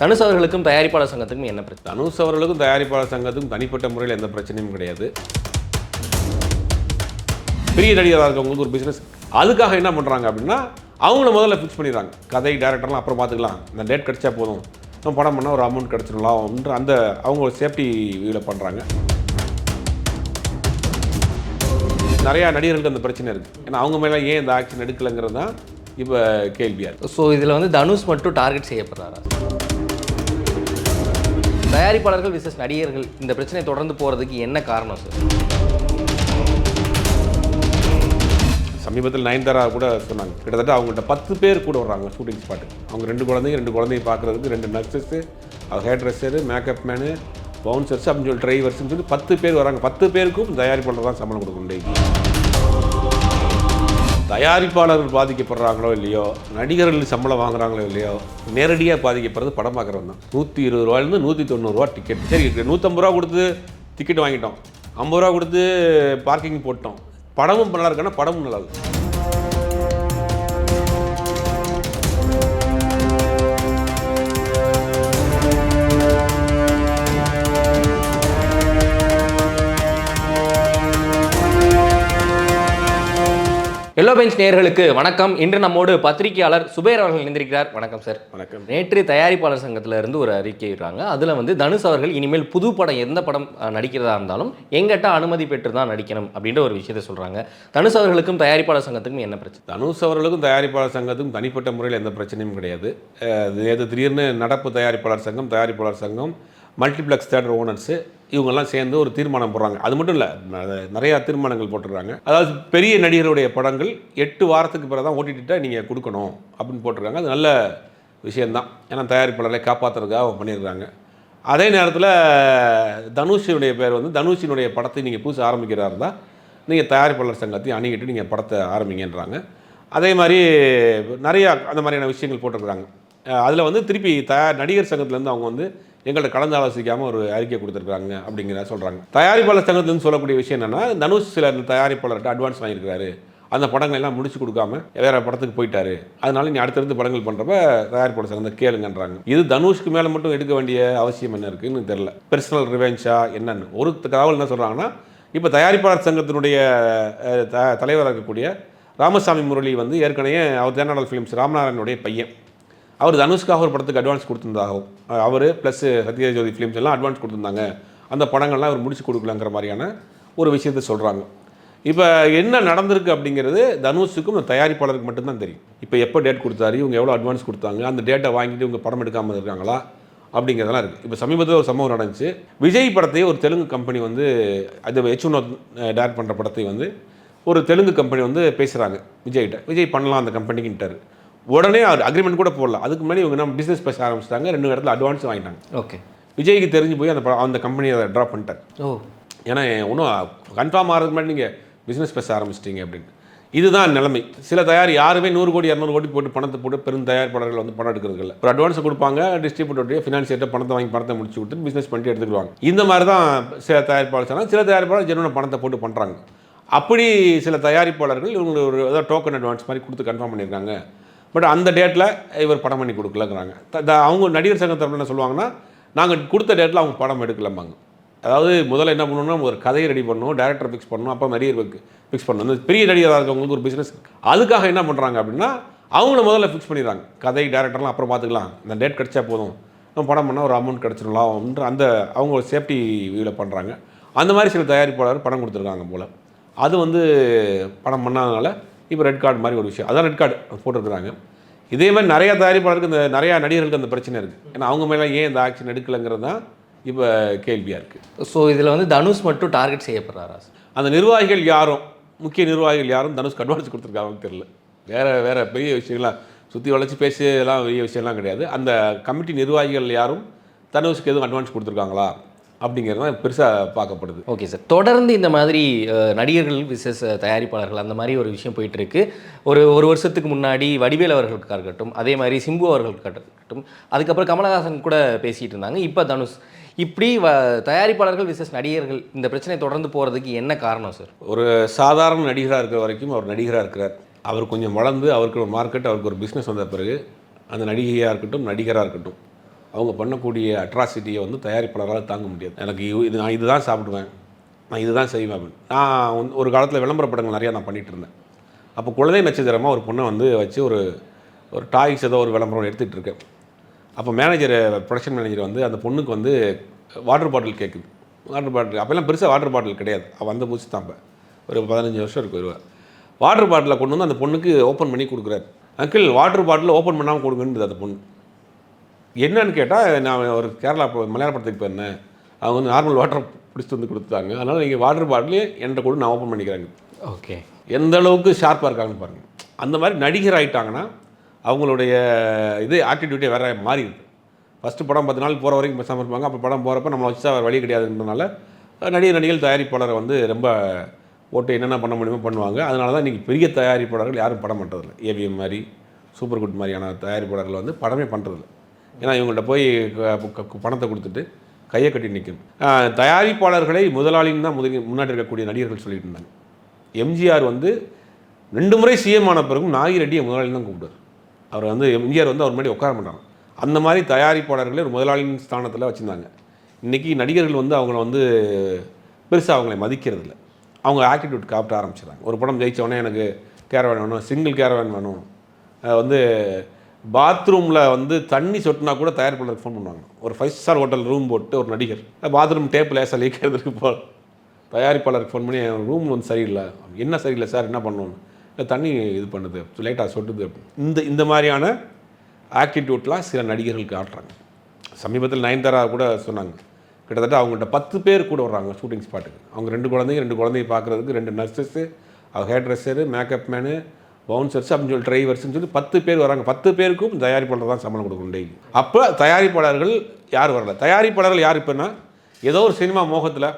தனுஷ் அவர்களுக்கும் தயாரிப்பாளர் சங்கத்துக்கும் என்ன பிரச்சனை? தனுஷ் அவர்களுக்கும் தயாரிப்பாளர் சங்கத்துக்கும் தனிப்பட்ட முறையில் எந்த பிரச்சனையும் கிடையாது. பெரிய நடிகராக இருக்கவங்களுக்கு ஒரு பிஸ்னஸ் அதுக்காக என்ன பண்ணுறாங்க அப்படின்னா அவங்கள முதல்ல ஃபிக்ஸ் பண்ணிடுறாங்க. கதை டேரக்டர்லாம் அப்புறம் பார்த்துக்கலாம். இந்த டேட் கிடச்சா போதும். நம்ம படம் பண்ணால் ஒரு அமௌண்ட் கிடச்சிடலாம்ன்ற அந்த அவங்க ஒரு சேஃப்டி வியூவில் பண்ணுறாங்க நிறையா நடிகர்களுக்கு அந்த பிரச்சனை இருக்குது ஏன்னா அவங்க மேலே ஏன் இந்த ஆக்ஷன் எடுக்கலைங்கிறது தான் இப்போ கேள்வியாக இருக்குது ஸோ இதில் வந்து தனுஷ் மட்டும் டார்கெட் செய்யப்படுறாரா? தயாரிப்பாளர்கள் விசஸ் நடிகர்கள் இந்த பிரச்சனை தொடர்ந்து போகிறதுக்கு என்ன காரணம் சார் சமீபத்தில் நயன்தாரா கூட சொன்னாங்க. கிட்டத்தட்ட அவங்கள்ட்ட பத்து பேர் கூட வர்றாங்க ஷூட்டிங் ஸ்பாட்டுக்கு அவங்க ரெண்டு குழந்தைங்க ரெண்டு குழந்தைய பார்க்குறதுக்கு ரெண்டு நர்சஸ்ஸு அவர் hair dresser makeup man bouncers அப்படின்னு சொல்லி டிரைவர்ஸ்னு சொல்லி பத்து பேர் வராங்க பத்து பேருக்கும் தயாரிப்பாளர் தான் சம்பளம் கொடுக்க முடியும் தயாரிப்பாளர்கள் பாதிக்கப்படுறாங்களோ இல்லையோ நடிகர்கள் சம்பளம் வாங்குறாங்களோ இல்லையோ நேரடியாக பாதிக்கப்படுறது படம் பார்க்குறவங்க தான் நூற்றி இருபது ரூபாயிலேருந்து நூற்றி தொண்ணூறுரூவா டிக்கெட் சரி நூற்றம்பது ரூபா கொடுத்து டிக்கெட் வாங்கிட்டோம். ஐம்பது ரூபா கொடுத்து பார்க்கிங் போட்டோம். படமும் நல்லா இருக்குன்னா படமும் நல்லா இருக்கு. எல்லோ பெஞ்ச் நேயர்களுக்கு வணக்கம். இன்று நம்மோடு பத்திரிகையாளர் சுபேர் அவர்கள் இணைந்திருக்கிறார். வணக்கம் சார் வணக்கம். நேற்று தயாரிப்பாளர் சங்கத்துல இருந்து ஒரு அறிக்கை விடுறாங்க. அதில் வந்து தனுஷ் அவர்கள் இனிமேல் புது படம் எந்த படம் நடிக்கிறதா இருந்தாலும் எங்கிட்ட அனுமதி பெற்று தான் நடிக்கணும் அப்படின்ற ஒரு விஷயத்தை சொல்கிறாங்க தனுஷ் அவர்களுக்கும் தயாரிப்பாளர் சங்கத்துக்கும் என்ன பிரச்சனை? தனுஷ் அவர்களுக்கும் தயாரிப்பாளர் சங்கத்துக்கும் தனிப்பட்ட முறையில் எந்த பிரச்சனையும் கிடையாது. நேத்து திடீர்னு நடப்பு தயாரிப்பாளர் சங்கம் தயாரிப்பாளர் சங்கம் மல்டிப்ளெக்ஸ் தேட்டர் ஓனர்ஸு இவங்கெல்லாம் சேர்ந்து ஒரு தீர்மானம் போடுறாங்க. அது மட்டும் இல்லை நிறையா தீர்மானங்கள் போட்டுருக்காங்க. அதாவது பெரிய நடிகருடைய படங்கள் எட்டு வாரத்துக்கு பிறகு தான் ஓட்டிட்டு நீங்கள் கொடுக்கணும் அப்படின்னு போட்டிருக்காங்க. அது நல்ல விஷயந்தான் ஏன்னா தயாரிப்பாளரை காப்பாற்றுறதுக்காக அவங்க பண்ணியிருக்காங்க அதே நேரத்தில் தனுஷினுடைய பேர் வந்து தனுஷினுடைய படத்தை நீங்கள் புதுசு ஆரம்பிக்கிறதா இருந்தால் நீங்கள் தயாரிப்பாளர் சங்கத்தையும் அணுகிட்டு நீங்கள் படத்தை ஆரம்பிங்கன்றாங்க. அதே மாதிரி நிறையா அந்த மாதிரியான விஷயங்கள் போட்டிருக்கிறாங்க. அதில் வந்து திருப்பி தயார் நடிகர் சங்கத்துலேருந்து அவங்க வந்து எங்கள்கிட்ட கலந்து ஆலோசிக்காமல் ஒரு அறிக்கை கொடுத்துருக்காங்க அப்படிங்கிற சொல்கிறாங்க தயாரிப்பாளர் சங்கத்துலேருந்து சொல்லக்கூடிய விஷயம் என்னென்னா தனுஷ் சில தயாரிப்பாளர்கிட்ட அட்வான்ஸ் வாங்கியிருக்காரு அந்த படங்கள் எல்லாம் முடிச்சு கொடுக்காம வேற படத்துக்கு போயிட்டாரு. அதனால நீ அடுத்தடுத்து படங்கள் பண்ணுறப்ப தயாரிப்பாளர் சங்கத்தை கேளுங்கன்றாங்க. இது தனுஷ்க்கு மேலே மட்டும் எடுக்க வேண்டிய அவசியம் என்ன இருக்குன்னு தெரியல. பெர்சனல் ரிவென்ச்சா என்னன்னு. ஒரு தகவல் என்ன சொல்கிறாங்கன்னா இப்போ தயாரிப்பாளர் சங்கத்தினுடைய த- தலைவராக இருக்கக்கூடிய ராமசாமி முரளி வந்து ஏற்கனவே அவர் தேனாடல் ஃபிலிம்ஸ் ராமநாராயணுடைய பையன். அவர் தனுஷ்காக ஒரு படத்துக்கு அட்வான்ஸ் கொடுத்துருந்தாகும் அவர் ப்ளஸ் சத்யஜோதி ஃபிலிம்ஸ் எல்லாம் அட்வான்ஸ் கொடுத்துருந்தாங்க. அந்த படங்கள்லாம் அவர் முடிச்சு கொடுக்கலங்கிற மாதிரியான ஒரு விஷயத்தை சொல்கிறாங்க இப்போ என்ன நடந்திருக்கு அப்படிங்கிறது தனுஷுக்கும் இந்த தயாரிப்பாளருக்கு மட்டும்தான் தெரியும். இப்போ எப்போ டேட் கொடுத்தாரு இவங்க எவ்வளோ அட்வான்ஸ் கொடுத்தாங்க அந்த டேட்டை வாங்கிட்டு இவங்க படம் எடுக்காமல் இருக்காங்களா அப்படிங்கிறதெல்லாம் இருக்குது இப்போ சமீபத்தில் ஒரு சம்பவம் நடந்துச்சு. விஜய் படத்தையே ஒரு தெலுங்கு கம்பெனி வந்து அது எச் ஒன் டேரக்ட் பண்ணுற படத்தை வந்து ஒரு தெலுங்கு கம்பெனி வந்து பேசுகிறாங்க விஜய்கிட்ட. விஜய் பண்ணலாம் அந்த கம்பெனிக்குன்ட்டார் உடனே அவர் அக்ரிமெண்ட் கூட போடல அதுக்கு முன்னாடி இவங்க நம்ம பிஸ்னஸ் பேச ஆரம்பிச்சிட்டாங்க. ரெண்டு இடத்துல அட்வான்ஸ் வாங்கிட்டாங்க. ஓகே விஜய்க்கு தெரிஞ்சு போய் அந்த அந்த கம்பெனியை அதை ட்ராப் பண்ணிட்டார். ஓ. ஏன்னா ஒன்றும் கன்ஃபார்ம் ஆகிறதுக்கு முன்னாடி நீங்கள் பிஸ்னஸ் பேச ஆரம்பிச்சிட்டீங்க அப்படின்னு. இதுதான் நிலைமை. சில தயார் யாருமே நூறு கோடி இரநூறு கோடி போட்டு பணத்தை போட்டு பெரும் தயாரிப்பாளர்கள் வந்து பணம் எடுக்கிறது இல்லை ஒரு அட்வான்ஸ் கொடுப்பாங்க டிஸ்ட்ரிபியூட்டர் ஃபினான்சியர்ட்ட பணத்தை வாங்கி பணத்தை முடிச்சு கொடுத்து பிஸ்னஸ் பண்ணிட்டு எடுத்துக்குவாங்க இந்த மாதிரி தான் சில தயாரிப்பாளர் சொன்னால் சில தயாரிப்பாளர் ஜெனுவன பணத்தை போட்டு பண்ணுறாங்க அப்படி சில தயாரிப்பாளர்கள் இவங்க ஒரு ஏதாவது டோக்கன் அட்வான்ஸ் மாதிரி கொடுத்து கன்ஃபார்ம் பண்ணியிருக்காங்க. பட் அந்த டேட்டில் இவர் படம் பண்ணி கொடுக்கலங்கிறாங்க. அவங்க நடிகர் சங்க என்ன சொல்லுவாங்கன்னா நாங்கள் கொடுத்த டேட்டில் அவங்க படம் எடுக்கலம்பாங்க. அதாவது முதல்ல என்ன பண்ணணும்னா ஒரு கதையை ரெடி பண்ணணும் டேரக்டர் ஃபிக்ஸ் பண்ணணும் அப்போ நடிகர் ஃபிக்ஸ் பண்ணணும். இந்த பெரிய நடிகராக இருக்கவங்களுக்கு ஒரு பிஸ்னஸ் அதுக்காக என்ன பண்ணுறாங்க அப்படின்னா அவங்கள முதல்ல ஃபிக்ஸ் பண்ணிடுறாங்க. கதை டேரக்டர்லாம் அப்புறம் பார்த்துக்கலாம் இந்த டேட் கிடச்சா போதும். நம்ம படம் பண்ணால் ஒரு அமௌண்ட் கிடச்சிடலாம்ன்ற அந்த அவங்க ஒரு சேஃப்டி வியூவில் பண்ணுறாங்க அந்த மாதிரி சில தயாரிப்பாளர் படம் கொடுத்துருக்காங்க போல். அது வந்து படம் பண்ணாதனால இப்போ ரெட் கார்டு மாதிரி ஒரு விஷயம். அதான் ரெட் கார்டு போட்டிருக்கிறாங்க. இதே மாதிரி நிறையா தயாரிப்பாளருக்கு இந்த நிறையா நடிகர்களுக்கு அந்த பிரச்சனை இருக்குது ஏன்னா அவங்க மேலே ஏன் இந்த ஆக்ஷன் எடுக்கலைங்கிறது தான் இப்போ கேள்வியாக இருக்குது ஸோ இதில் வந்து தனுஷ் மட்டும் டார்கெட் செய்யப்படுறாரா? அந்த நிர்வாகிகள் யாரும் முக்கிய நிர்வாகிகள் யாரும் தனுஷ்க்கு அட்வான்ஸ் கொடுத்துருக்காங்கன்னு தெரியல. வேறு வேறு பெரிய விஷயங்கள்லாம் சுற்றி வளைச்சி பேசி எல்லாம் பெரிய விஷயம்லாம் கிடையாது. அந்த கமிட்டி நிர்வாகிகள் யாரும் தனுஷ்க்கு எதுவும் அட்வான்ஸ் கொடுத்துருக்காங்களா? அப்படிங்கிறது தான் பெருசாக பார்க்கப்படுது. ஓகே சார் தொடர்ந்து இந்த மாதிரி நடிகர்கள் விசேஷ தயாரிப்பாளர்கள் அந்த மாதிரி ஒரு விஷயம் போயிட்டு இருக்கு ஒரு ஒரு வருஷத்துக்கு முன்னாடி வடிவேல் அவர்களுக்காக இருக்கட்டும் அதே மாதிரி சிம்பு அவர்களுக்காக இருக்கட்டும் அதுக்கப்புறம் கமலஹாசன் கூட பேசிட்டு இருந்தாங்க. இப்போ தனுஷ் இப்படி வ தயாரிப்பாளர்கள் விசேஷ நடிகர்கள் இந்த பிரச்சனை தொடர்ந்து போகிறதுக்கு என்ன காரணம் சார் ஒரு சாதாரண நடிகராக இருக்கிற வரைக்கும் அவர் நடிகராக இருக்கிறார். அவர் கொஞ்சம் வளர்ந்து அவருக்கு ஒரு மார்க்கெட் அவருக்கு ஒரு பிஸ்னஸ் வந்த பிறகு அந்த நடிகையாக இருக்கட்டும் நடிகராக இருக்கட்டும் அவங்க பண்ணக்கூடிய அட்ராசிட்டியை வந்து தயாரிப்பாளரால் தாங்க முடியாது. எனக்கு இது- இது நான் இதுதான் சாப்பிடுவேன். நான் இதுதான் செய்வேன் அப்படின்னு. நான் வந்து ஒரு காலத்தில் விளம்பர படங்கள் நிறையா நான் பண்ணிகிட்டு இருந்தேன். அப்போ குழந்தை நட்சத்திரமாக ஒரு பொண்ணை வந்து வச்சு ஒரு ஒரு டாய்ஸ் ஏதோ ஒரு விளம்பரம் எடுத்துகிட்டு இருக்கேன். அப்போ மேனேஜர் ப்ரொடக்ஷன் மேனேஜர் வந்து அந்த பொண்ணுக்கு வந்து வாட்டர் பாட்டில் கேட்குது வாட்டர் பாட்டில் அப்போல்லாம் பெருசாக வாட்டர் பாட்டில் கிடையாது. அவள் வந்த பூச்சி தான் அப்போ. ஒரு பதினஞ்சு வருஷம் இருக்கு வருவார் வாட்டர் பாட்டிலை கொண்டு வந்து அந்த பொண்ணுக்கு ஓப்பன் பண்ணி கொடுக்குறாரு. அங்கிள் வாட்டர் பாட்டில் ஓப்பன் பண்ணாமல் கொடுங்கன்றது அந்த பொண்ணு. என்னன்னு கேட்டால் நான் ஒரு கேரளா மலையாள படத்துக்கு போயிருந்தேன். அவங்க வந்து நார்மல் வாட்டர் பிடிச்சிட்டு வந்து கொடுத்தாங்க அதனால் நீங்கள் வாட்டர் பாட்டிலே என்கிட்ட கூட நான் ஓப்பன் பண்ணிக்கிறேங்க. ஓகே. எந்த அளவுக்கு ஷார்ப்பாக இருக்காங்கன்னு பாருங்கள் அந்த மாதிரி நடிகர் ஆயிட்டாங்கன்னா அவங்களுடைய இது ஆட்டிடியூட்டே வேற மாறிடுது. ஃபஸ்ட்டு படம் பத்து நாள் போகிற வரைக்கும் பேசாமல் இருப்பாங்க. அப்போ படம் போகிறப்ப நம்மளை வச்சு வேறு வழி கிடையாதுன்றனால நடிகர் நடிகர் தயாரிப்பாளரை வந்து ரொம்ப ஓட்டு என்னென்ன பண்ண முடியுமோ பண்ணுவாங்க. அதனால தான் இன்றைக்கி பெரிய தயாரிப்பாளர்கள் யாரும் படம் பண்ணுறதில்ல ஏவிஎம் மாதிரி சூப்பர் குட் மாதிரியான தயாரிப்பாளர்கள் வந்து படமே பண்ணுறதில்ல ஏன்னா இவங்கள்ட்ட போய் பணத்தை கொடுத்துட்டு கையை கட்டி நிற்கணும் தயாரிப்பாளர்களை முதலாளின்னு தான் முதல் முன்னாடி இருக்கக்கூடிய நடிகர்கள் சொல்லிட்டு இருந்தாங்க. எம்ஜிஆர் வந்து ரெண்டு முறை சிஎம் ஆன பிறகும் நாகி ரெட்டியை முதலாளி தான் கூப்பிடுவார். அவர் வந்து எம்ஜிஆர் வந்து அவர் முன்னாடி உட்கார மாட்டாங்க அந்த மாதிரி தயாரிப்பாளர்களை ஒரு முதலாளியின் ஸ்தானத்தில் வச்சுருந்தாங்க. இன்றைக்கி நடிகர்கள் வந்து அவங்கள வந்து பெருசாக அவங்களை மதிக்கிறதில்ல அவங்க ஆட்டிடியூட் காப்பிட ஆரம்பிச்சிடுறாங்க. ஒரு படம் ஜெயித்தவொடனே எனக்கு கேரவேன் வேணும் சிங்கிள் கேரவேன் வேணும். வந்து பாத்ரூமில் வந்து தண்ணி சொட்டினா கூட தயாரிப்பாளருக்கு ஃபோன் பண்ணுவாங்க. ஒரு ஃபைவ் ஸ்டார் ஹோட்டல் ரூம் போட்டு ஒரு நடிகர். பாத்ரூம் டேப் லேசாக லீக் ஆகிறதுக்கு போ தயாரிப்பாளருக்கு ஃபோன் பண்ணி ரூம் வந்து சரியில்லை. என்ன சரியில்லை சார்? என்ன பண்ணணும்? இல்லை தண்ணி இது பண்ணுது. லைட்டாக சொட்டுது. இந்த இந்த மாதிரியான ஆக்டிடியூட்லாம் சில நடிகர்களுக்கு ஆட்டுறாங்க. சமீபத்தில் நயன்தாரா கூட சொன்னாங்க. கிட்டத்தட்ட அவங்கள்ட்ட பத்து பேர் கூட வர்றாங்க ஷூட்டிங் ஸ்பாட்டுக்கு அவங்க ரெண்டு குழந்தைங்க ரெண்டு குழந்தைய பார்க்குறதுக்கு ரெண்டு நர்சஸ்ஸு அவர் hair dresser makeup man bouncers அப்படின்னு சொல்லி டிரைவர்ஸ்னு சொல்லி பத்து பேர் வராங்க. பத்து பேருக்கும் தயாரிப்பாளர் தான் சம்பளம் கொடுக்கணும் டெய்லி. அப்போ தயாரிப்பாளர்கள் யார் வரல. தயாரிப்பாளர்கள் யார் இப்போன்னா? ஏதோ ஒரு சினிமா மோகத்தில்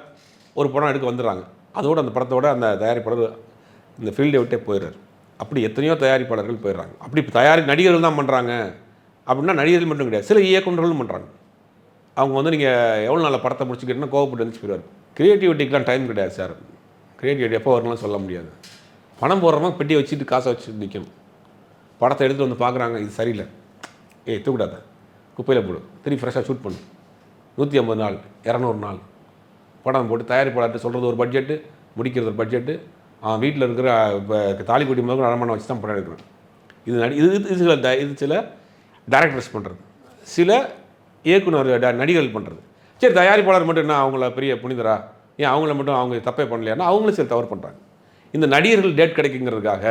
ஒரு படம் எடுக்க வந்துடுறாங்க. அதோட அந்த படத்தோட அந்த தயாரிப்பாளர் இந்த ஃபீல்டை விட்டே போயிடுறாரு. அப்படி எத்தனையோ தயாரிப்பாளர்கள் போயிடுறாங்க. அப்படி தயாரி நடிகர்கள் தான் பண்ணுறாங்க அப்படின்னா நடிகர்கள் மட்டும் கிடையாது. சில இயக்குநர்களும் பண்ணுறாங்க அவங்க வந்து நீங்கள் எவ்வளோ நாள் படத்தை முடிச்சுக்கிட்டீங்கன்னா கோவப்பட்டு வந்துச்சு போயிடுவார். க்ரியேட்டிவிட்டிக்கெலாம் டைம் கிடையாது சார். க்ரியேட்டிவிட்டி எப்போ வரணும்னு சொல்ல முடியாது. பணம் போடுறவங்க பெட்டியை வச்சுட்டு காசை வச்சு நிற்கணும் படத்தை எடுத்துகிட்டு வந்து பார்க்குறாங்க இது சரியில்லை. ஏய் தூக்கிடாத. குப்பையில் போடு. திருப்பி ஃப்ரெஷ்ஷாக ஷூட் பண்ணு. நூற்றி ஐம்பது நாள் இரநூறு நாள். படம் போட்டு தயாரிப்பாளர்கிட்ட சொல்கிறது ஒரு பட்ஜெட்டு முடிக்கிறது ஒரு பட்ஜெட்டு அவன் வீட்டில் இருக்கிற இப்போ தாலிக்குடி முதல் அரண்மனை வச்சு தான் படம் எடுக்கிறேன் இது நடி இது இது சில ட- இது சில டேரக்டர்ஸ் பண்ணுறது சில இயக்குனர் ட- நடிகர்கள் பண்ணுறது சரி தயாரிப்பாளர் மட்டும் என்ன அவங்கள பெரிய புனிதரா? ஏன் அவங்கள மட்டும் அவங்க தப்பே பண்ணலையானா அவங்களும் சில தவறு பண்ணுறாங்க இந்த நடிகர்கள் டேட் கிடைக்குங்கிறதுக்காக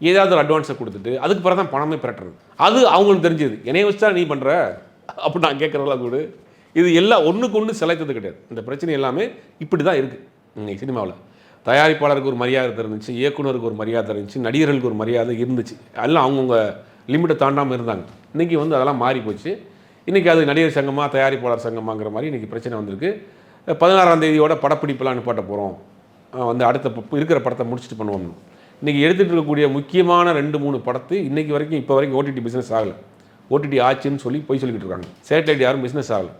ஏதாவது ஒரு அட்வான்ஸை கொடுத்துட்டு அதுக்கு பிறகு தான் பணமே பெறட்டுறது அது அவங்களுக்கு தெரிஞ்சது. என்னைய தான் நீ பண்ணுற அப்படி நான் கேட்குறதெல்லாம் கூட. இது எல்லாம் ஒன்றுக்கு ஒன்று சிலைத்தது கிடையாது. இந்த பிரச்சனை எல்லாமே இப்படி தான் இருக்குது இன்றைக்கி சினிமாவில். தயாரிப்பாளருக்கு ஒரு மரியாதை இருந்துச்சு இயக்குனருக்கு ஒரு மரியாதை இருந்துச்சு நடிகர்களுக்கு ஒரு மரியாதை இருந்துச்சு. எல்லாம் அவங்கவுங்க லிமிட்டை தாண்டாமல் இருந்தாங்க. இன்றைக்கி வந்து அதெல்லாம் மாறி போச்சு. இன்றைக்கி அது நடிகர் சங்கமாக தயாரிப்பாளர் சங்கமாங்கிற மாதிரி இன்றைக்கி பிரச்சனை வந்திருக்கு. பதினாறாம் தேதியோட படப்பிடிப்பெல்லாம் அனுப்பாட்ட போகிறோம் வந்து அடுத்த ப- இருக்கிற படத்தை முடிச்சுட்டு பண்ணுவோம் இன்றைக்கி எடுத்துகிட்டு இருக்கக்கூடிய முக்கியமான ரெண்டு மூணு படத்து இன்றைக்கி வரைக்கும் இப்போ வரைக்கும் ஓடிடி பிஸ்னஸ் ஆகலை. ஓடிடி ஆச்சுன்னு சொல்லி போய் சொல்லிக்கிட்டு இருக்காங்க. சேட்டலைட் யாரும் பிஸ்னஸ் ஆகலை.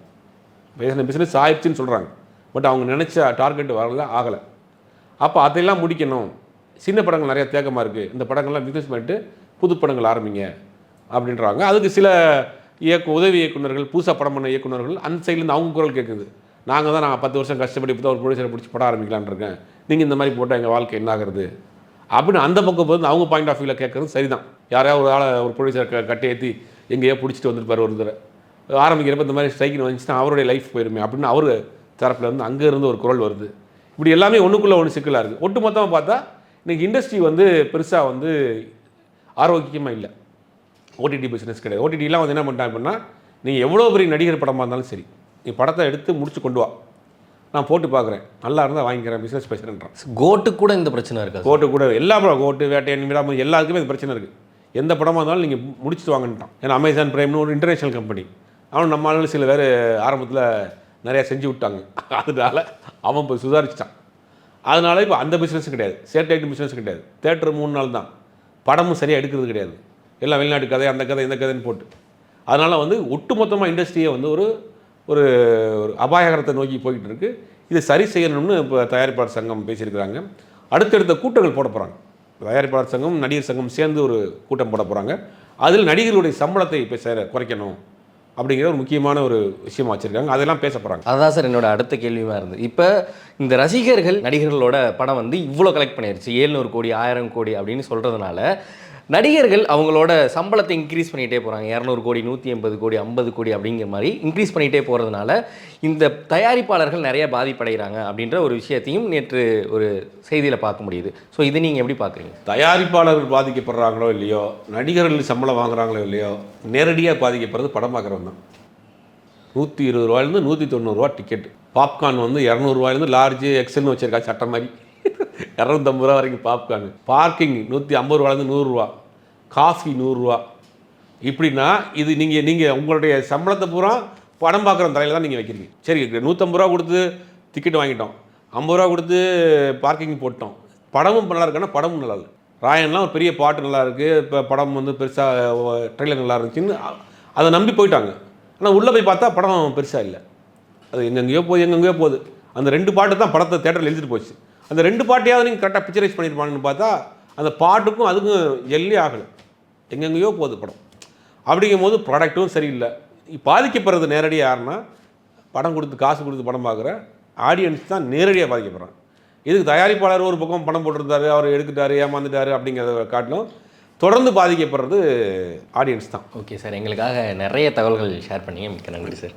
பிஸ்னஸ் பிஸ்னஸ் ஆயிடுச்சுன்னு சொல்கிறாங்க பட் அவங்க நினச்ச டார்கெட் வரல ஆகலை. அப்போ அதையெல்லாம் முடிக்கணும். சின்ன படங்கள் நிறையா தேக்கமாக இருக்குது இந்த படங்கள்லாம் பிஸ்னஸ் பண்ணிட்டு புது படங்கள் ஆரம்பிங்க அப்படின்றாங்க. அதுக்கு சில இயக்கு உதவி இயக்குனர்கள் புதுசாக படம் பண்ண இயக்குனர்கள் அந்த சைட்லேருந்து அவங்க குரல் கேட்குது நாங்கள் தான் நான் பத்து வருஷம் கஷ்டப்பட்டு இப்போ தான் ஒரு ப்ரொடியூசரை பிடிச்சி படம் ஆரம்பிக்கலான்னு இருக்கேன். நீங்கள் இந்த மாதிரி போட்டால் எங்கள் வாழ்க்கை என்ன ஆகுறது அப்படின்னு அந்த பக்கம் போது அவங்க பாயிண்ட் ஆஃப் வியூவில் கேட்குறது சரிதான். யாரையாவது ஒரு ஆளை ஒரு ப்ரொடியூசரை க கட்டி ஏற்றி எங்கேயோ பிடிச்சிட்டு வந்துருப்பார் ஒரு தடவை. ஆரம்பிக்கிறப்ப இந்த மாதிரி ஸ்ட்ரைக்கின் வந்துச்சுன்னா அவருடைய லைஃப் போயிருமே அப்படின்னு அவர் தரப்பில் இருந்து அங்கேருந்து ஒரு குரல் வருது. இப்படி எல்லாமே ஒன்றுக்குள்ளே ஒன்று சிக்கலாக இருக்குது ஒட்டு மொத்தமாக பார்த்தா இன்றைக்கி இண்டஸ்ட்ரி வந்து பெருசாக வந்து ஆரோக்கியமாக இல்லை. ஓடிடி பிஸ்னஸ் கிடையாது. ஓடிடிலாம் வந்து என்ன பண்ணிட்டாங்க அப்படின்னா நீங்கள் எவ்வளோ பெரிய நடிகர் படமாக இருந்தாலும் சரி நீ படத்தை எடுத்து முடிச்சு கொண்டு வா. நான் போட்டு பார்க்குறேன். நல்லா இருந்தால் வாங்கிக்கிறேன் பிஸ்னஸ் பேசுகிறேன்றான் கோட்டுக்கு கூட இந்த பிரச்சனை இருக்காது. கோட்டு கூட எல்லா படம் கோட்டு வேட்டையன் விடாமல் எல்லாத்துக்குமே இது பிரச்சனை இருக்குது எந்த படமாக இருந்தாலும் நீங்கள் முடிச்சுட்டு வாங்கன்ட்டான் ஏன்னா அமேசான் பிரைம்னு ஒரு இன்டர்நேஷனல் கம்பெனி அவன் நம்ம ஆளுங்க சில பேர் ஆரம்பத்தில் நிறையா செஞ்சு விட்டாங்க. அதனால அவன் இப்போ சுதாரிச்சிட்டான். அதனால இப்போ அந்த பிஸ்னஸும் கிடையாது. சேட்டலைட் பிஸ்னஸ் கிடையாது. தேட்டர் மூணு நாள் தான். படமும் சரியாக எடுக்கிறது கிடையாது. எல்லாம் வெளிநாட்டு கதை அந்த கதை இந்த கதைன்னு போட்டு. அதனால் வந்து ஒட்டுமொத்தமாக இண்டஸ்ட்ரியை வந்து ஒரு ஒரு ஒரு அபாயகரத்தை நோக்கி போய்கிட்டு இருக்கு இதை சரி செய்யணும்னு இப்போ தயாரிப்பாளர் சங்கம் பேசியிருக்கிறாங்க. அடுத்தடுத்த கூட்டங்கள் போட போகிறாங்க தயாரிப்பாளர் சங்கம் நடிகர் சங்கம் சேர்ந்து ஒரு கூட்டம் போட போகிறாங்க அதில் நடிகர்களுடைய சம்பளத்தை இப்போ சேர குறைக்கணும் அப்படிங்கிற ஒரு முக்கியமான ஒரு விஷயமா வச்சுருக்காங்க. அதெல்லாம் பேச போகிறாங்க அதுதான் சார் என்னோட அடுத்த கேள்வியுமா இருந்தது. இப்போ இந்த ரசிகர்கள் நடிகர்களோட படம் வந்து இவ்வளோ கலெக்ட் பண்ணிடுச்சு ஏழ்நூறு கோடி ஆயிரம் கோடி அப்படின்னு சொல்கிறதுனால நடிகர்கள் அவங்களோட சம்பளத்தை இன்க்ரீஸ் பண்ணிகிட்டே போகிறாங்க இரநூறு கோடி நூற்றி எண்பது கோடி ஐம்பது கோடி அப்படிங்கிற மாதிரி இன்க்ரீஸ் பண்ணிகிட்டே போகிறதுனால இந்த தயாரிப்பாளர்கள் நிறைய பாதிப்படைகிறாங்க அப்படின்ற ஒரு விஷயத்தையும் நேற்று ஒரு செய்தியில் பார்க்க முடியுது. ஸோ இதை நீங்கள் எப்படி பார்க்குறீங்க? தயாரிப்பாளர்கள் பாதிக்கப்படுறாங்களோ இல்லையோ நடிகர்கள் சம்பளம் வாங்குறாங்களோ இல்லையோ நேரடியாக பாதிக்கப்படுறது படம் பார்க்குறவங்க தான். நூற்றி இருபது ரூபாயிலேருந்து நூற்றி தொண்ணூறுரூவா டிக்கெட் பாப்கார்ன் வந்து இரநூறுவாயிலேருந்து லார்ஜ் எக்ஸல்னு வச்சுருக்கா சட்டம் மாதிரி. இரநூத்தம்பது ரூபா வரைக்கும் பாப்கார்னு. பார்க்கிங் நூற்றி ஐம்பது ரூபாலேருந்து நூறுரூவா காஃபி நூறுரூவா இப்படின்னா இது நீங்கள் நீங்கள் உங்களுடைய சம்பளத்தை பூரா படம் பார்க்குற தலையில் தான் நீங்கள் வைக்கிறீங்க. சரி நூற்றம்பது ரூபா கொடுத்து டிக்கெட் வாங்கிட்டோம். ஐம்பது ரூபா கொடுத்து பார்க்கிங் போட்டோம். படமும் நல்லா இருக்குன்னா படமும் நல்லா இல்லை. ராயன்லாம் ஒரு பெரிய பாட்டு நல்லா இருக்குது இப்போ படம் வந்து பெருசாக ட்ரெய்லர் நல்லா இருந்துச்சுன்னு அதை நம்பி போயிட்டாங்க. ஆனால் உள்ளே போய் பார்த்தா படம் பெருசாக இல்லை. அது எங்கெங்கேயோ போகுது எங்கெங்கேயோ போகுது. அந்த ரெண்டு பாட்டு தான் படத்தை தேட்டரில் எழுதிட்டு போச்சு. அந்த ரெண்டு பாட்டையாவது நீங்கள் கரெக்டாக பிக்சரைஸ் பண்ணியிருப்பாங்கன்னு பார்த்தா அந்த பாட்டுக்கும் அதுக்கும் எல்லே ஆகலை. எங்கெங்கேயோ போகுது படம். அப்படிங்கும் போது ப்ராடக்ட்டும் சரியில்லை. பாதிக்கப்படுறது நேரடியாக யாருன்னா படம் கொடுத்து காசு கொடுத்து படம் பார்க்குற ஆடியன்ஸ் தான் நேரடியாக பாதிக்கப்படுறாங்க. இதுக்கு தயாரிப்பாளர் ஒரு பக்கம் பணம் போட்டிருந்தாரு அவர் எடுத்துட்டார் ஏமாந்துட்டாரு அப்படிங்கிறத காட்டிலும் தொடர்ந்து பாதிக்கப்படுறது ஆடியன்ஸ் தான். ஓகே சார் எங்களுக்காக நிறைய தகவல்கள் ஷேர் பண்ணிங்க. மிக்க நன்றி சார்